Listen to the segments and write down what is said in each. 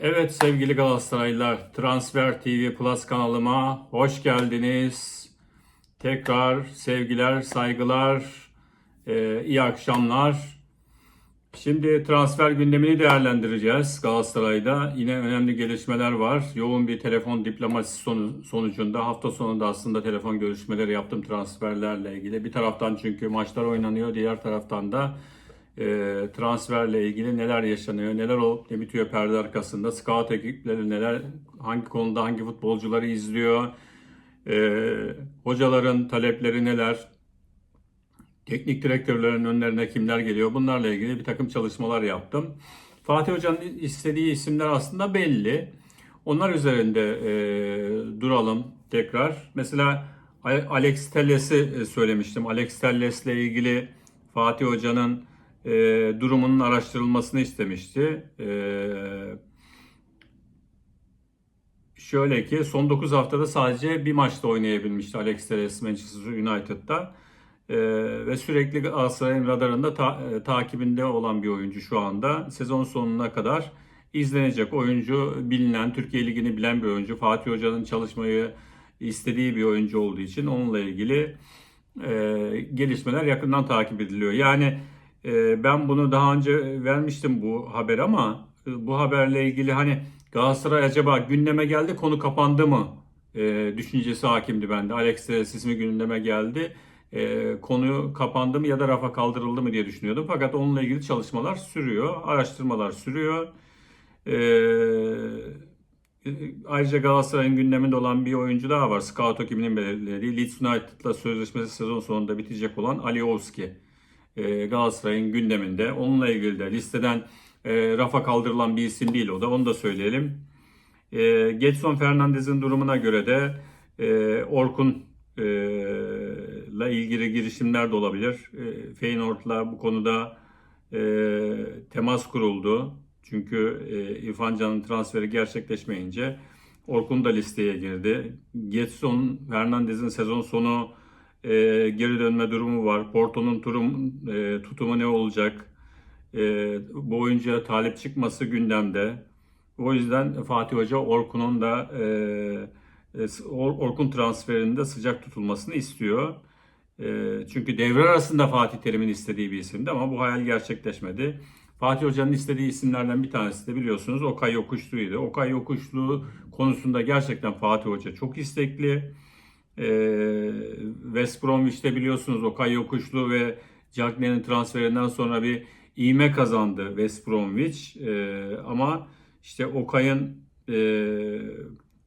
Evet sevgili Galatasaraylılar, Transfer TV Plus kanalıma hoş geldiniz. Tekrar sevgiler, saygılar, e, iyi akşamlar. Şimdi transfer gündemini değerlendireceğiz Galatasaray'da. Yine önemli gelişmeler var. Yoğun bir telefon diplomasisi sonu- sonucunda hafta sonunda aslında telefon görüşmeleri yaptım transferlerle ilgili. Bir taraftan çünkü maçlar oynanıyor, diğer taraftan da transferle ilgili neler yaşanıyor, neler olup ne bitiyor perde arkasında, scout ekipleri neler, hangi konuda hangi futbolcuları izliyor, e, hocaların talepleri neler, teknik direktörlerin önlerine kimler geliyor bunlarla ilgili bir takım çalışmalar yaptım. Fatih Hoca'nın istediği isimler aslında belli. Onlar üzerinde e, duralım tekrar. Mesela Alex Telles'i e, söylemiştim. Alex Telles'le ilgili Fatih Hoca'nın e, durumunun araştırılmasını istemişti. E, şöyle ki son 9 haftada sadece bir maçta oynayabilmişti Alex Telles Manchester United'da. Ee, ve sürekli Galatasaray'ın radarında ta- e, takibinde olan bir oyuncu şu anda. Sezon sonuna kadar izlenecek oyuncu, bilinen, Türkiye Ligi'ni bilen bir oyuncu. Fatih Hoca'nın çalışmayı istediği bir oyuncu olduğu için onunla ilgili e, gelişmeler yakından takip ediliyor. Yani e, ben bunu daha önce vermiştim bu haber ama e, bu haberle ilgili hani Galatasaray acaba gündeme geldi konu kapandı mı e, düşüncesi hakimdi bende. Alex Telles ismi gündeme geldi e, konu kapandı mı ya da rafa kaldırıldı mı diye düşünüyordum. Fakat onunla ilgili çalışmalar sürüyor, araştırmalar sürüyor. Ayrıca Galatasaray'ın gündeminde olan bir oyuncu daha var. Scout ekibinin belirlediği Leeds United'la sözleşmesi sezon sonunda bitecek olan Alioski. E, Galatasaray'ın gündeminde. Onunla ilgili de listeden e, rafa kaldırılan bir isim değil o da. Onu da söyleyelim. E, Getson Fernandez'in durumuna göre de e, Orkun e, ilgili girişimler de olabilir. E, Feyenoord'la bu konuda temas kuruldu. Çünkü e, İrfan Can'ın transferi gerçekleşmeyince Orkun da listeye girdi. Getson Fernandez'in sezon sonu e, geri dönme durumu var. Porto'nun turum, e, tutumu ne olacak? E, bu oyuncuya talip çıkması gündemde. O yüzden Fatih Hoca Orkun'un da e, Orkun transferinde sıcak tutulmasını istiyor. Çünkü devre arasında Fatih Terim'in istediği bir isimdi ama bu hayal gerçekleşmedi. Fatih Hoca'nın istediği isimlerden bir tanesi de biliyorsunuz Okay Yokuşlu'ydu. Okay Yokuşlu konusunda gerçekten Fatih Hoca çok istekli. West Bromwich'te biliyorsunuz Okay Yokuşlu ve Cagney'in transferinden sonra bir iğme kazandı West Bromwich. Ama işte Okay'ın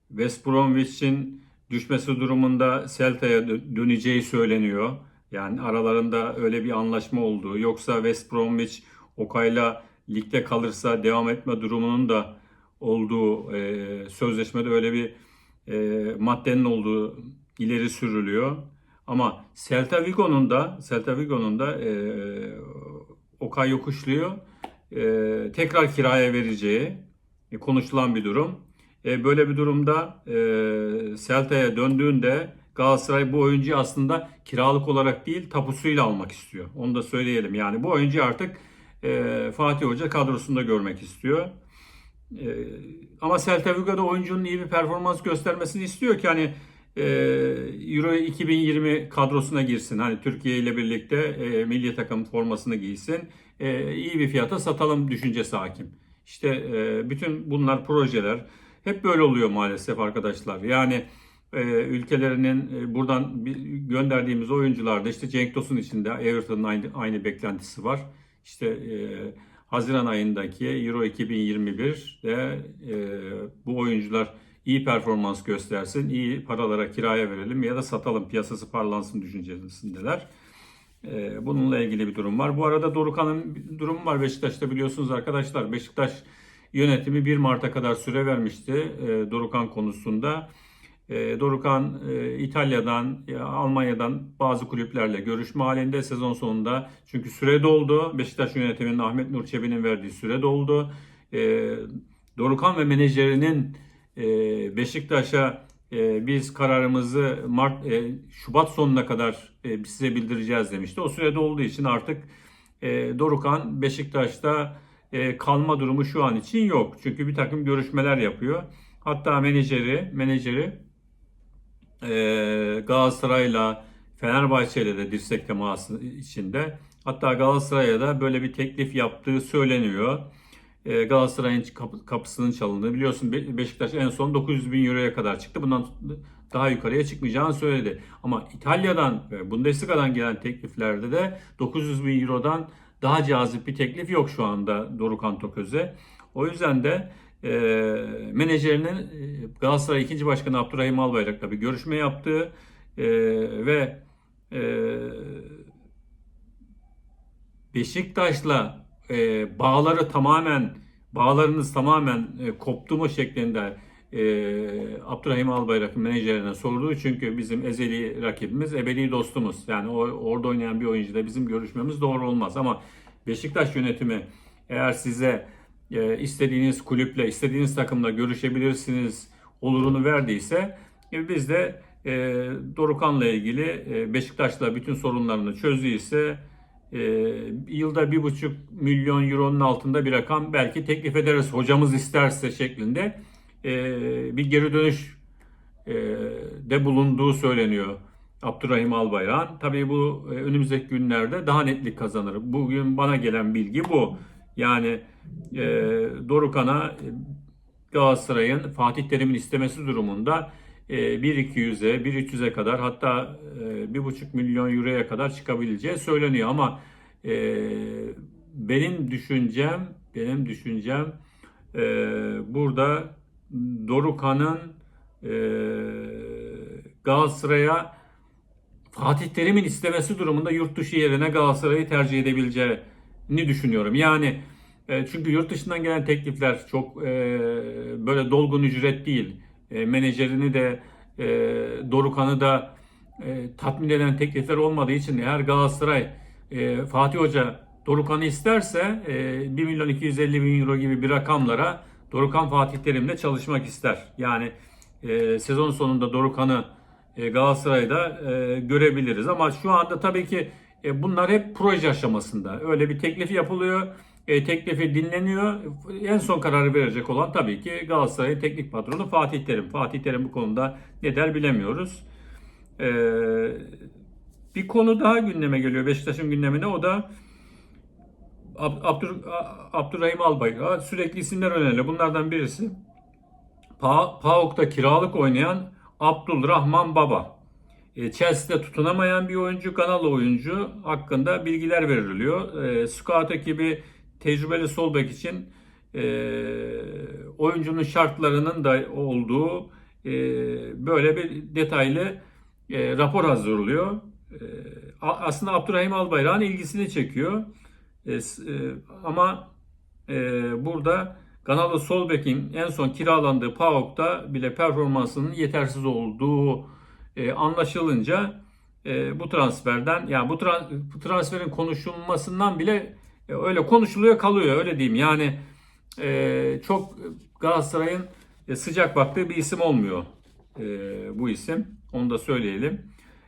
West Bromwich'in düşmesi durumunda Celta'ya döneceği söyleniyor. Yani aralarında öyle bir anlaşma olduğu. Yoksa West Bromwich Okay'la ligde kalırsa devam etme durumunun da olduğu e, sözleşmede öyle bir e, maddenin olduğu ileri sürülüyor. Ama Celta Vigo'nun da Celta Vigo'nun da e, Okay Yokuşlu'yu e, tekrar kiraya vereceği e, konuşulan bir durum. E, böyle bir durumda e, Celta'ya döndüğünde Galatasaray bu oyuncuyu aslında kiralık olarak değil tapusuyla almak istiyor. Onu da söyleyelim. Yani bu oyuncuyu artık e, Fatih Hoca kadrosunda görmek istiyor. E, ama Celta Vigo'da oyuncunun iyi bir performans göstermesini istiyor ki hani e, Euro 2020 kadrosuna girsin. Hani Türkiye ile birlikte e, milli takım formasını giysin. E, iyi bir fiyata satalım düşüncesi hakim. İşte e, bütün bunlar projeler. Hep böyle oluyor maalesef arkadaşlar. Yani ülkelerinin buradan gönderdiğimiz oyuncularda işte Cenk Tosun içinde Everton'ın aynı, aynı beklentisi var. İşte Haziran ayındaki Euro 2021'de e, bu oyuncular iyi performans göstersin, iyi paralara kiraya verelim ya da satalım piyasası parlansın düşüncesindeler. E, bununla ilgili bir durum var. Bu arada Dorukan'ın durumu var Beşiktaş'ta biliyorsunuz arkadaşlar. Beşiktaş yönetimi 1 Mart'a kadar süre vermişti e, Dorukan konusunda. E, Dorukan e, İtalya'dan, Almanya'dan bazı kulüplerle görüşme halinde sezon sonunda. Çünkü süre doldu. Beşiktaş yönetiminin Ahmet Nur Çebi'nin verdiği süre doldu. Dorukan ve menajerinin Beşiktaş'a e, biz kararımızı Mart e, Şubat sonuna kadar e, size bildireceğiz demişti. O sürede olduğu için artık Dorukan Beşiktaş'ta kalma durumu şu an için yok. Çünkü bir takım görüşmeler yapıyor. Hatta menajeri, menajeri Galatasaray'la Fenerbahçe'yle de dirsek teması içinde. Hatta Galatasaray'a da böyle bir teklif yaptığı söyleniyor. E, Galatasaray'ın kapı- kapısının çalındığı. Biliyorsun Be- Beşiktaş en son 900 bin euroya kadar çıktı. Bundan daha yukarıya çıkmayacağını söyledi. Ama İtalya'dan ve Bundesliga'dan gelen tekliflerde de 900 bin eurodan daha cazip bir teklif yok şu anda Dorukhan Toköz'e. O yüzden de e, menajerinin e, Galatasaray 2. Başkanı Abdurrahim Albayrak'la bir görüşme yaptığı e, ve e, Beşiktaş'la e, bağları tamamen bağlarınız tamamen e, koptu mu şeklinde e, Abdurrahim Albayrak'ın menajerine sorduğu çünkü bizim ezeli rakibimiz, ebedi dostumuz. Yani o, orada oynayan bir oyuncuyla bizim görüşmemiz doğru olmaz. Ama Beşiktaş yönetimi eğer size e, istediğiniz kulüple, istediğiniz takımla görüşebilirsiniz olurunu verdiyse e, biz de e, Dorukan'la ilgili e, Beşiktaş'la bütün sorunlarını çözdüyse e, yılda bir buçuk milyon euronun altında bir rakam belki teklif ederiz hocamız isterse şeklinde e, bir geri dönüş e, de bulunduğu söyleniyor Abdurrahim Albayrak'ın. Tabii bu e, önümüzdeki günlerde daha netlik kazanır. Bugün bana gelen bilgi bu. Yani e, Dorukan'a e, Galatasaray'ın Fatih Terim'in istemesi durumunda 1.200'e, 1.300'e kadar hatta e, 1.5 milyon euroya kadar çıkabileceği söyleniyor ama e, benim düşüncem benim düşüncem e, burada Dorukan'ın e, Galatasaray'a Fatih Terim'in istemesi durumunda yurt dışı yerine Galatasaray'ı tercih edebileceğini düşünüyorum. Yani e, çünkü yurt dışından gelen teklifler çok e, böyle dolgun ücret değil. E, menajerini de e, Dorukan'ı da e, tatmin eden teklifler olmadığı için eğer Galatasaray e, Fatih Hoca Dorukan'ı isterse e, 1 milyon 250 bin euro gibi bir rakamlara Dorukan Fatih Terim'le çalışmak ister. Yani e, sezon sonunda Dorukan'ı e, Galatasaray'da e, görebiliriz. Ama şu anda tabii ki e, bunlar hep proje aşamasında. Öyle bir teklif yapılıyor. E, teklifi dinleniyor. En son kararı verecek olan tabii ki Galatasaray'ın teknik patronu Fatih Terim. Fatih Terim bu konuda ne der bilemiyoruz. E, bir konu daha gündeme geliyor Beşiktaş'ın gündemine. O da Ab- Abdur, Abdurrahim Albayrak. Sürekli isimler öneriliyor. Bunlardan birisi Pa PAOK'ta kiralık oynayan Abdülrahman Baba. E, Chelsea'de tutunamayan bir oyuncu, Ganalı oyuncu hakkında bilgiler veriliyor. E, Scout ekibi tecrübeli sol bek için e, oyuncunun şartlarının da olduğu e, böyle bir detaylı e, rapor hazırlıyor. E, aslında Abdurrahim Albayrak'ın ilgisini çekiyor. E, e, ama e, burada Ganalı sol bekin en son kiralandığı PAOK'ta bile performansının yetersiz olduğu e, anlaşılınca e, bu transferden yani bu, tra- bu transferin konuşulmasından bile öyle konuşuluyor kalıyor öyle diyeyim. Yani e, çok Galatasaray'ın e, sıcak baktığı bir isim olmuyor e, bu isim. Onu da söyleyelim.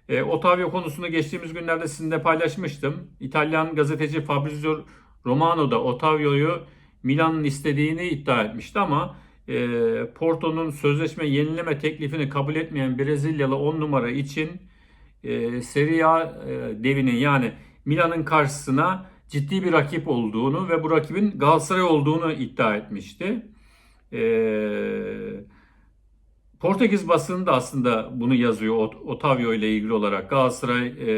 E, Otavio konusunu geçtiğimiz günlerde sizinle paylaşmıştım. İtalyan gazeteci Fabrizio Romano da Otavio'yu Milan'ın istediğini iddia etmişti ama e, Porto'nun sözleşme yenileme teklifini kabul etmeyen Brezilyalı 10 numara için e, Serie A e, devinin yani Milan'ın karşısına ciddi bir rakip olduğunu ve bu rakibin Galatasaray olduğunu iddia etmişti. E, Portekiz basını da aslında bunu yazıyor Ot- Otavio ile ilgili olarak. Galatasaray e,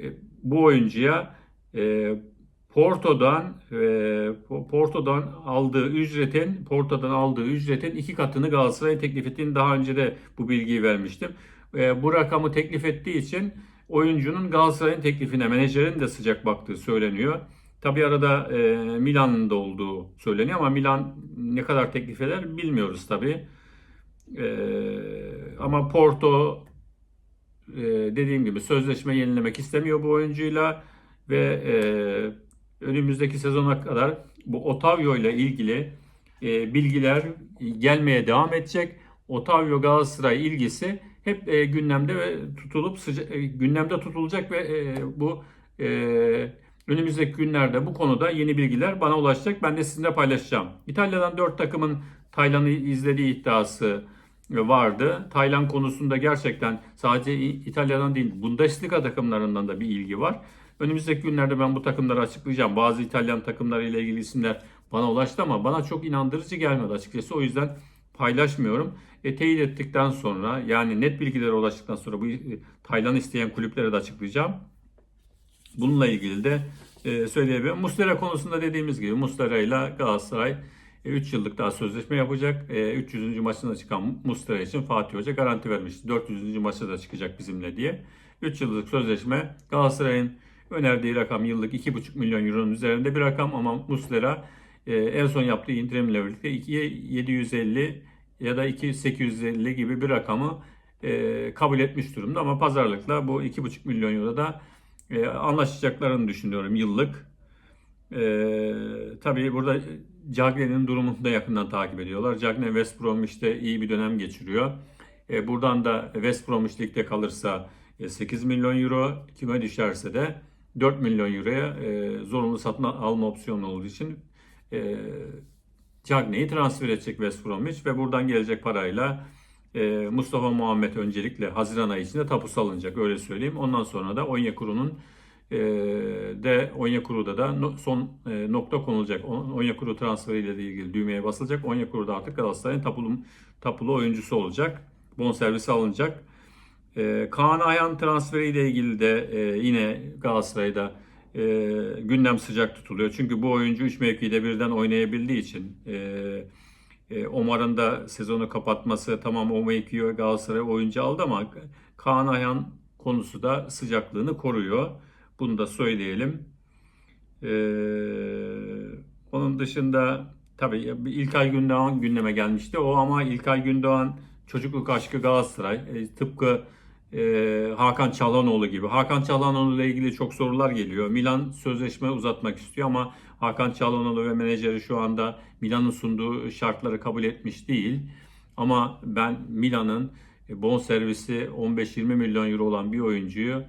e, bu oyuncuya e, Porto'dan e, Po- Porto'dan aldığı ücretin Porto'dan aldığı ücretin iki katını Galatasaray'a teklif ettiğini daha önce de bu bilgiyi vermiştim. E, bu rakamı teklif ettiği için oyuncunun Galatasaray'ın teklifine menajerin de sıcak baktığı söyleniyor. Tabi arada e, Milan'ın da olduğu söyleniyor ama Milan ne kadar teklif eder bilmiyoruz tabi. ama Porto e, dediğim gibi sözleşme yenilemek istemiyor bu oyuncuyla ve e, önümüzdeki sezona kadar bu Otavio ile ilgili e, bilgiler gelmeye devam edecek. Otavio Galatasaray ilgisi hep e, gündemde ve tutulup sıca- e, gündemde tutulacak ve e, bu e, Önümüzdeki günlerde bu konuda yeni bilgiler bana ulaşacak. Ben de sizinle paylaşacağım. İtalya'dan 4 takımın Taylan'ı izlediği iddiası vardı. Taylan konusunda gerçekten sadece İtalya'dan değil Bundesliga takımlarından da bir ilgi var. Önümüzdeki günlerde ben bu takımları açıklayacağım. Bazı İtalyan takımları ile ilgili isimler bana ulaştı ama bana çok inandırıcı gelmedi açıkçası. O yüzden paylaşmıyorum. E, teyit ettikten sonra yani net bilgilere ulaştıktan sonra bu e, Taylan isteyen kulüplere de açıklayacağım. Bununla ilgili de e, söyleyebilirim. Muslera konusunda dediğimiz gibi Muslera ile Galatasaray 3 yıllık daha sözleşme yapacak. E, 300. maçına çıkan Muslera için Fatih Hoca garanti vermişti. 400. maçta da çıkacak bizimle diye. 3 yıllık sözleşme Galatasaray'ın önerdiği rakam yıllık 2,5 milyon euronun üzerinde bir rakam ama Muslera e, en son yaptığı indirimle birlikte 2'ye 750 ya da 2850 gibi bir rakamı e, kabul etmiş durumda ama pazarlıkla bu 2,5 milyon euro da e, anlaşacaklarını düşünüyorum yıllık. E, tabii burada Cagne'nin durumunu da yakından takip ediyorlar. Cagne West Bromwich'te iyi bir dönem geçiriyor. Buradan da West Bromwich ligde kalırsa e, 8 milyon euro, kime düşerse de 4 milyon euroya zorunlu satın alma opsiyonu olduğu için e, Cagne'yi transfer edecek West Bromwich ve buradan gelecek parayla e, Mustafa Muhammed öncelikle Haziran ayı içinde tapusu alınacak öyle söyleyeyim. Ondan sonra da Onyekuru'nun e, de Onyekuru'da da no, son e, nokta konulacak. Onyekuru transferiyle de ilgili düğmeye basılacak. Onyekuru da artık Galatasaray'ın tapulu, tapulu oyuncusu olacak. Bonservisi alınacak. E, Kaan Ayhan transferiyle ilgili de e, yine Galatasaray'da e, gündem sıcak tutuluyor. Çünkü bu oyuncu 3 mevkide birden oynayabildiği için e, e, Omar'ın da sezonu kapatması tamam o mevkiyi Galatasaray oyuncu aldı ama Kaan Ayhan konusu da sıcaklığını koruyor. Bunu da söyleyelim. E, onun dışında tabii İlkay Gündoğan gündeme gelmişti. O ama İlkay Gündoğan çocukluk aşkı Galatasaray. E, tıpkı e, Hakan Çalhanoğlu gibi. Hakan Çalhanoğlu ile ilgili çok sorular geliyor. Milan sözleşme uzatmak istiyor ama Hakan Çalhanoğlu ve menajeri şu anda Milan'ın sunduğu şartları kabul etmiş değil. Ama ben Milan'ın bon servisi 15-20 milyon euro olan bir oyuncuyu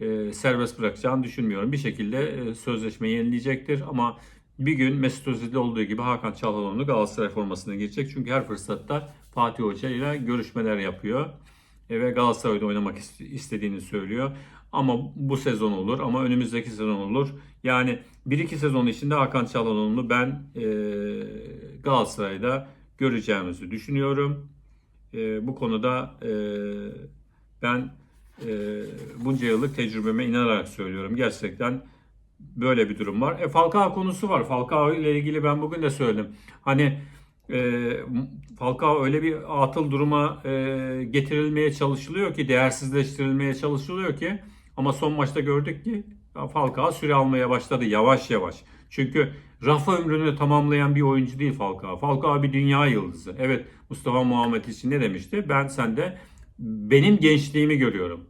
e, serbest bırakacağını düşünmüyorum. Bir şekilde e, sözleşme yenileyecektir ama bir gün Mesut Özil'de olduğu gibi Hakan Çalhanoğlu Galatasaray formasına girecek. Çünkü her fırsatta Fatih Hoca ile görüşmeler yapıyor e, ve Galatasaray'da oynamak istediğini söylüyor. Ama bu sezon olur ama önümüzdeki sezon olur. Yani 1-2 sezon içinde Hakan Çalhanoğlu'nu ben e, Galatasaray'da göreceğimizi düşünüyorum. E, bu konuda e, ben e, bunca yıllık tecrübeme inanarak söylüyorum. Gerçekten böyle bir durum var. E, Falcao konusu var. Falcao ile ilgili ben bugün de söyledim. Hani e, Falcao öyle bir atıl duruma e, getirilmeye çalışılıyor ki, değersizleştirilmeye çalışılıyor ki ama son maçta gördük ki Falcao süre almaya başladı yavaş yavaş. Çünkü rafa ömrünü tamamlayan bir oyuncu değil Falcao. Falcao bir dünya yıldızı. Evet Mustafa Muhammed için ne demişti? Ben sende benim gençliğimi görüyorum.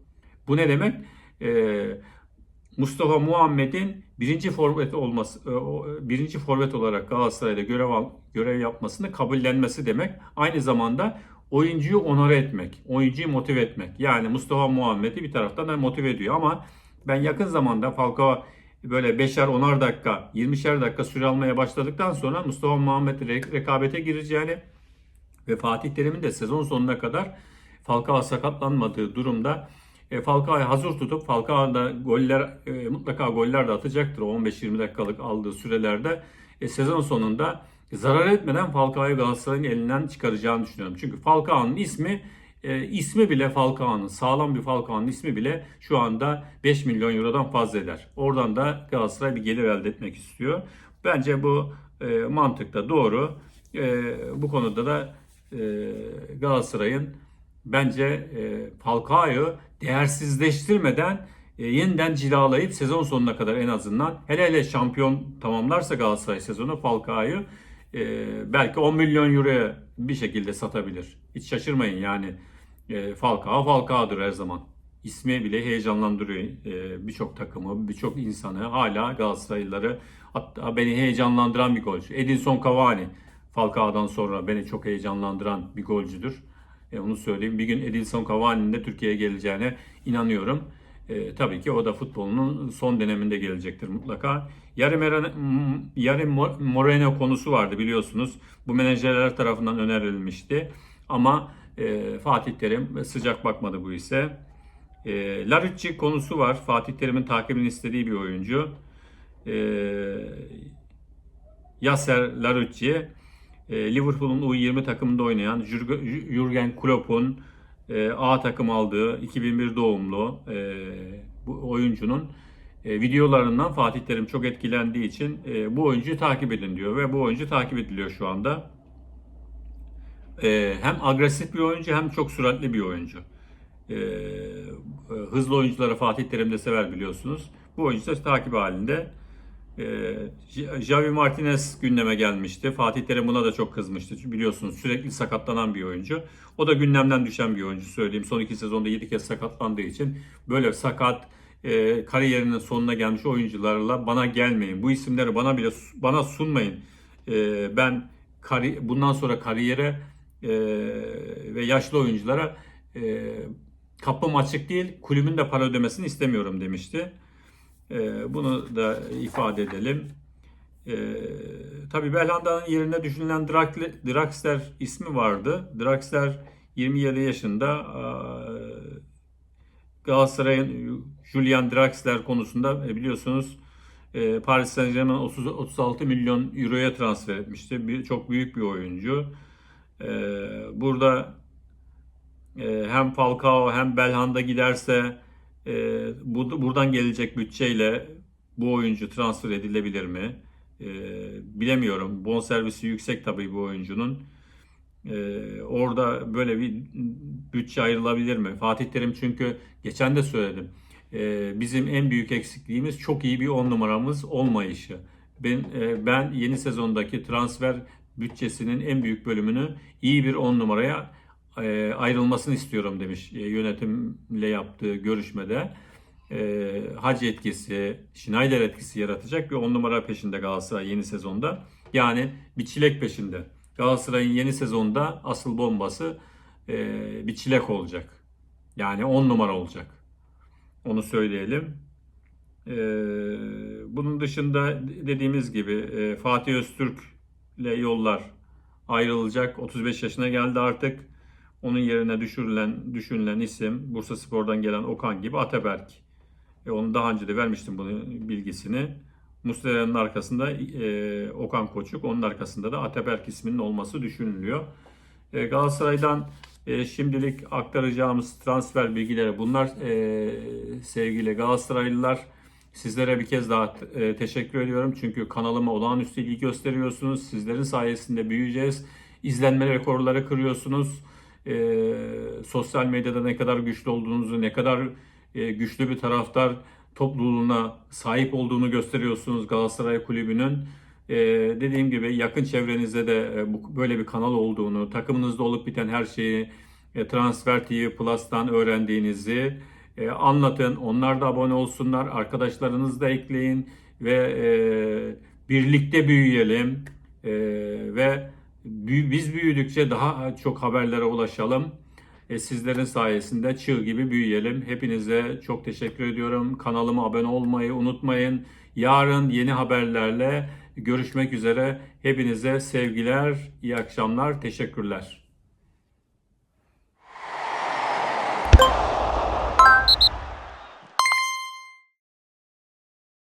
Bu ne demek? Ee, Mustafa Muhammed'in birinci forvet olması, e, birinci forvet olarak Galatasaray'da görev al, görev yapmasını kabullenmesi demek. Aynı zamanda oyuncuyu onore etmek, oyuncuyu motive etmek. Yani Mustafa Muhammed'i bir taraftan da motive ediyor ama ben yakın zamanda Falcao böyle 5'er 10'ar dakika, 20'şer dakika süre almaya başladıktan sonra Mustafa Muhammed rekabete gireceğini ve Fatih Terim'in de sezon sonuna kadar Falcao sakatlanmadığı durumda e, Falcao'yu hazır tutup Falcao da goller e, mutlaka goller de atacaktır o 15-20 dakikalık aldığı sürelerde. E, sezon sonunda zarar etmeden Falcao'yu Galatasaray'ın elinden çıkaracağını düşünüyorum. Çünkü Falcao'nun ismi e, ismi bile Falcao'nun sağlam bir Falcao'nun ismi bile şu anda 5 milyon eurodan fazla eder. Oradan da Galatasaray bir gelir elde etmek istiyor. Bence bu e, mantıkta doğru. E, bu konuda da e, Galatasaray'ın bence e, Falcao'yu değersizleştirmeden e, yeniden cilalayıp sezon sonuna kadar en azından hele hele şampiyon tamamlarsa Galatasaray sezonu Falcao'yu e, belki 10 milyon euroya bir şekilde satabilir. Hiç şaşırmayın yani e, Falcao Falcao'dur her zaman. İsmi bile heyecanlandırıyor e, birçok takımı, birçok insanı. Hala Galatasaraylıları hatta beni heyecanlandıran bir golcü. Edinson Cavani Falcao'dan sonra beni çok heyecanlandıran bir golcüdür. E, onu söyleyeyim. Bir gün Edinson Cavani'nin de Türkiye'ye geleceğine inanıyorum. E, tabii ki o da futbolunun son döneminde gelecektir mutlaka. Yari, Moreno, konusu vardı biliyorsunuz. Bu menajerler tarafından önerilmişti. Ama e, Fatih Terim sıcak bakmadı bu ise. E, Larucci konusu var. Fatih Terim'in takibini istediği bir oyuncu. E, Yasser Larucci Liverpool'un U20 takımında oynayan Jürgen- Klopp'un e, A takım aldığı 2001 doğumlu e, bu oyuncunun e, videolarından Fatih Terim çok etkilendiği için e, bu oyuncuyu takip edin diyor ve bu oyuncu takip ediliyor şu anda. E, hem agresif bir oyuncu hem çok süratli bir oyuncu. E, e, hızlı oyuncuları Fatih Terim de sever biliyorsunuz. Bu oyuncu da takip halinde. Ee, Javi Martinez gündeme gelmişti. Fatih Terim buna da çok kızmıştı. Çünkü biliyorsunuz sürekli sakatlanan bir oyuncu. O da gündemden düşen bir oyuncu söyleyeyim. Son iki sezonda 7 kez sakatlandığı için böyle sakat e, kariyerinin sonuna gelmiş oyuncularla bana gelmeyin. Bu isimleri bana bile bana sunmayın. E, ben bundan sonra kariyere e, ve yaşlı oyunculara kapım açık değil. Kulübün de para ödemesini istemiyorum demişti. Ee, bunu da ifade edelim. Ee, tabii Belhanda'nın yerine düşünülen Draxler ismi vardı. Draxler 27 yaşında. Galatasaray'ın Julian Draxler konusunda e, biliyorsunuz e, Paris Saint-Germain 30, 36 milyon euroya transfer etmişti. Bir, çok büyük bir oyuncu. Ee, burada e, hem Falcao hem Belhanda giderse e, bu, buradan gelecek bütçeyle bu oyuncu transfer edilebilir mi? E, bilemiyorum. Bonservisi yüksek tabii bu oyuncunun. E, orada böyle bir bütçe ayrılabilir mi? Fatih Terim çünkü geçen de söyledim. E, bizim en büyük eksikliğimiz çok iyi bir on numaramız olmayışı. Ben, e, ben yeni sezondaki transfer bütçesinin en büyük bölümünü iyi bir on numaraya ayrılmasını istiyorum demiş e, yönetimle yaptığı görüşmede. E, Hacı etkisi, Schneider etkisi yaratacak bir on numara peşinde Galatasaray yeni sezonda. Yani bir çilek peşinde. Galatasaray'ın yeni sezonda asıl bombası e, bir çilek olacak. Yani on numara olacak. Onu söyleyelim. E, bunun dışında dediğimiz gibi e, Fatih Öztürk ile yollar ayrılacak. 35 yaşına geldi artık. Onun yerine düşürülen, düşünülen isim Bursa Spor'dan gelen Okan gibi Ataberk. E, onu daha önce de vermiştim bunun bilgisini. Muslera'nın arkasında e, Okan Koçuk, onun arkasında da Ataberk isminin olması düşünülüyor. E, Galatasaray'dan e, şimdilik aktaracağımız transfer bilgileri bunlar e, sevgili Galatasaraylılar. Sizlere bir kez daha e, teşekkür ediyorum. Çünkü kanalıma olağanüstü ilgi gösteriyorsunuz. Sizlerin sayesinde büyüyeceğiz. İzlenme rekorları kırıyorsunuz e, sosyal medyada ne kadar güçlü olduğunuzu, ne kadar e, güçlü bir taraftar topluluğuna sahip olduğunu gösteriyorsunuz Galatasaray Kulübü'nün. E, dediğim gibi yakın çevrenizde de e, bu, böyle bir kanal olduğunu, takımınızda olup biten her şeyi e, Transfer TV Plus'tan öğrendiğinizi e, anlatın. Onlar da abone olsunlar. Arkadaşlarınızı da ekleyin ve e, birlikte büyüyelim. E, ve Biz büyüdükçe daha çok haberlere ulaşalım. E, sizlerin sayesinde çığ gibi büyüyelim. Hepinize çok teşekkür ediyorum. Kanalıma abone olmayı unutmayın. Yarın yeni haberlerle görüşmek üzere. Hepinize sevgiler, iyi akşamlar, teşekkürler.